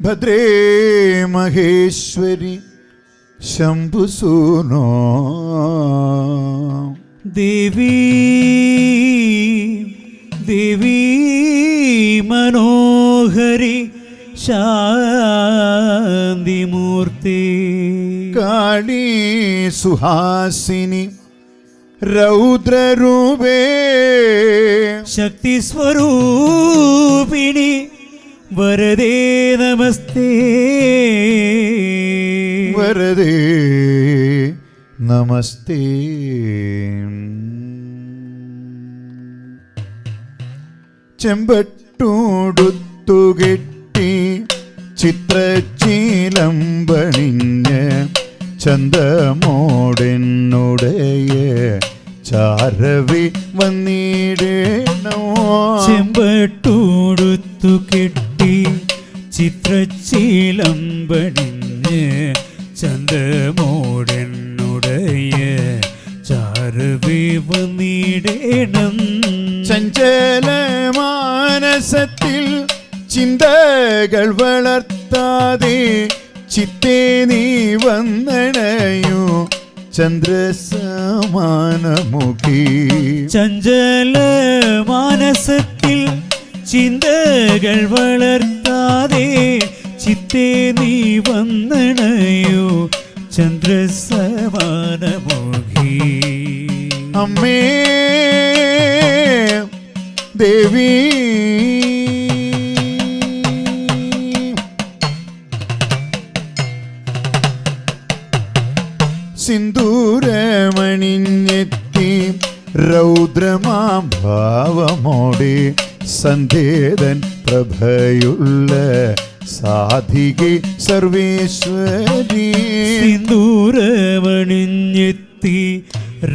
ഭദ്രേ മഹേശ്വരി ശംഭുസൂനോ ദേവി ദേവി മനോഹരി ശാന്തിമൂർത്തി കാളി സുഹാസിനി രൗദ്രരൂപേ. ശക്തി സ്വരൂപിണി വരദേ നമസ്തേ. വരദേ നമസ്തേ. ചെമ്പട്ടൂടുത്തുകെട്ടി ചിത്രച്ചീലമ്പണിഞ്ഞ് ചന്തമോടെന്നുടയ ചാരവി വന്നിടണോ? ചെമ്പട്ടൂടുത്തു കെട്ടി ചിത്രശീലം പടിഞ്ഞ് ചാരുവീവ് നീടേണം. ചഞ്ചല മാനസത്തിൽ ചിന്തകൾ വളർത്താതെ ചിത്തേ നീ വന്നണയോ. ചന്ദ്രസമാനമുഖി. ചഞ്ചല മാനസത്തിൽ ചിന്തകൾ വളർത്താതെ ചിത്തേ നീ വന്നണയോ ചന്ദ്രസമാനമോഹി. അമ്മേ ദേവി. സിന്ദൂരമണിഞ്ഞെത്തി രൗദ്രമാം ഭാവമോടെ സന്ധേതൻ പ്രഭയുള്ള സാധികെ സർവേശ്വരി. സിന്ദൂരമണിഞ്ഞെത്തി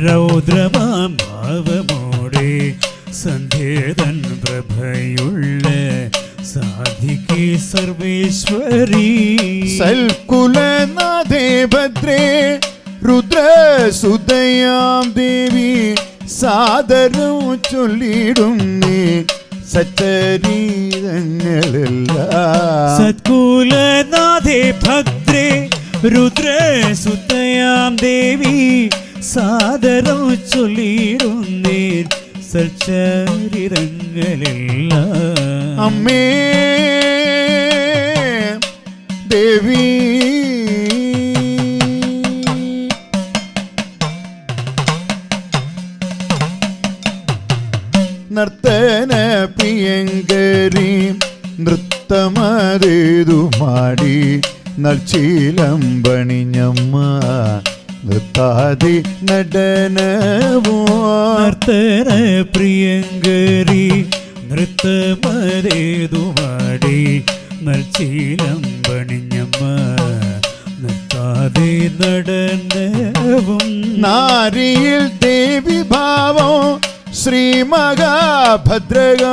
രൗദ്രമാം ഭാവമോടെ സന്ധ്യേതൻ പ്രഭയുള്ള സാധികെ സർവേശ്വരി. സൽകുലനാഥേ ഭദ്രേ രുദ്രസുതയാം ദേവി സാദരം ചൊല്ലിടും നീ സച്ചരീരങ്ങളെല്ലാം സത്കുലനാഥേ ഭദ്രേ രുദ്രസുതയാം ദേവി സാദരം ചൊല്ലിടുന്നേ സച്ചരിതങ്ങളില്ല അമ്മേ ദേവി നർത്തന പ്രിയങ്കരി നൃത്തമതേതു മാടി നൽച്ചീലമ്പണിഞ്ഞമ്മ നൃത്താതി നടനവോ നർത്തന പ്രിയങ്കരി നൃത്തമരേതുമാടി നൽച്ചീലം പണിഞ്ഞമ്മ നൃത്താതി നടനവും. നാരിയിൽ ശ്രീ മഹാഭദ്രകാളി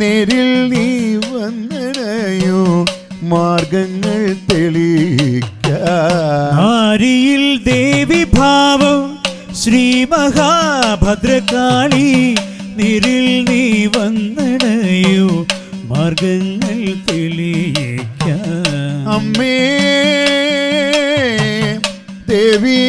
നേരിൽ നീ വന്നണയോ മാർഗങ്ങൾ തെളിയിൽ ആരിയിൽ ദേവി ഭാവം ശ്രീ മഹാഭദ്രകാളി നിരിൽ നീ വന്നണയോ മാർഗങ്ങൾ തെളിയിക്ക. അമ്മേ ദേവി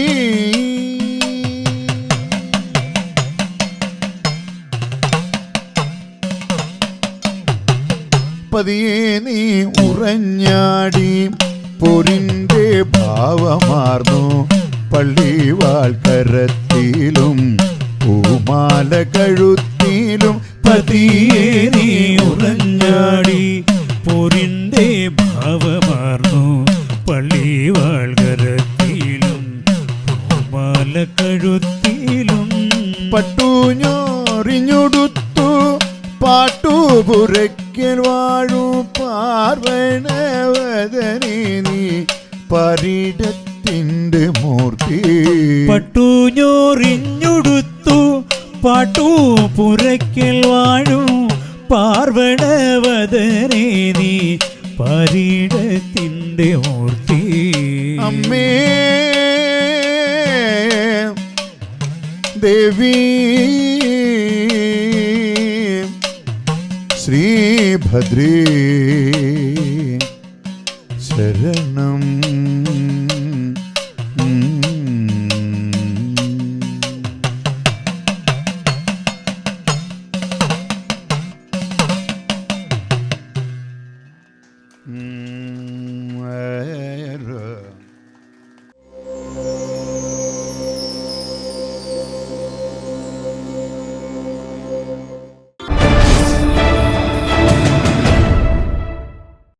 പതിയെ നീ ഉറഞ്ഞാടി. പൊരിന്റെ ഭാവമാർന്നു പള്ളിവാൾക്കരത്തിലും പൂമാല കഴുത്തിലും പതിയെ നീ ഉറഞ്ഞാടി. പൊരിന്റെ ഭാവമാർന്നു പള്ളി വാൾകരത്തിലും പൂമാല കഴുത്തിലും പട്ടുഞ്ഞോറിഞ്ഞുടുത്തു പാർവണവദനെ നീ പരിടത്തിന്റെ മൂർത്തി. പട്ടുഞ്ഞോറിഞ്ഞുടുത്തു പാട്ടു പുരയ്ക്കൽ വാഴും പാർവണവദനെ നീ പരീടത്തിന്റെ മൂർത്തി. അമ്മേ ദേവി Rodrigo.